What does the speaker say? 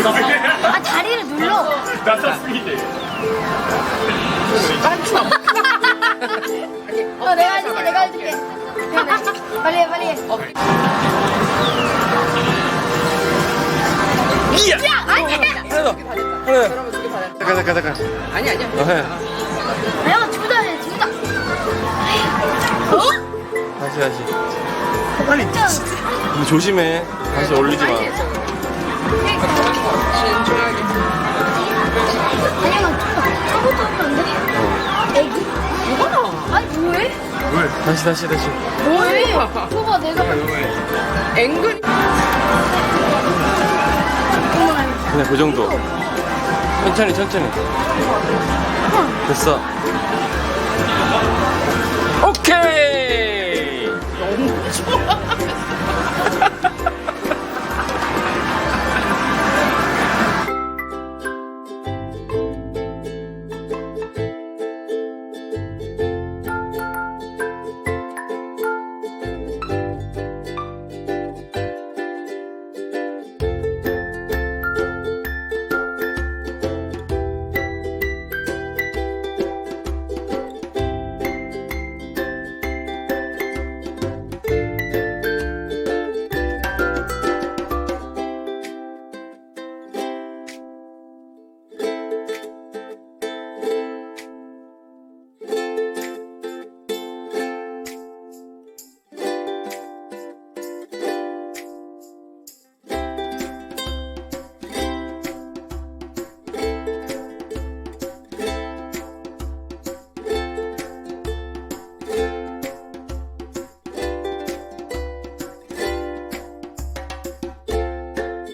아 다리를 눌러. 나사 스피드. 어 내가 해줄게 내가 해줄게. 빨리 해 빨리 해. 이야. 야 아니. 하나 더. 하나. 잠깐 잠깐 잠깐. 아니 아니야. 어, 해. 내가 둘다 해 둘 다. 어? 다시 다시. 근데 조심해. 다시 올리지 마. 뭐해? 다시 다시 다시. 뭐해? 줘봐 내가. 앵글. 그냥 그 정도. 천천히 천천히. 됐어.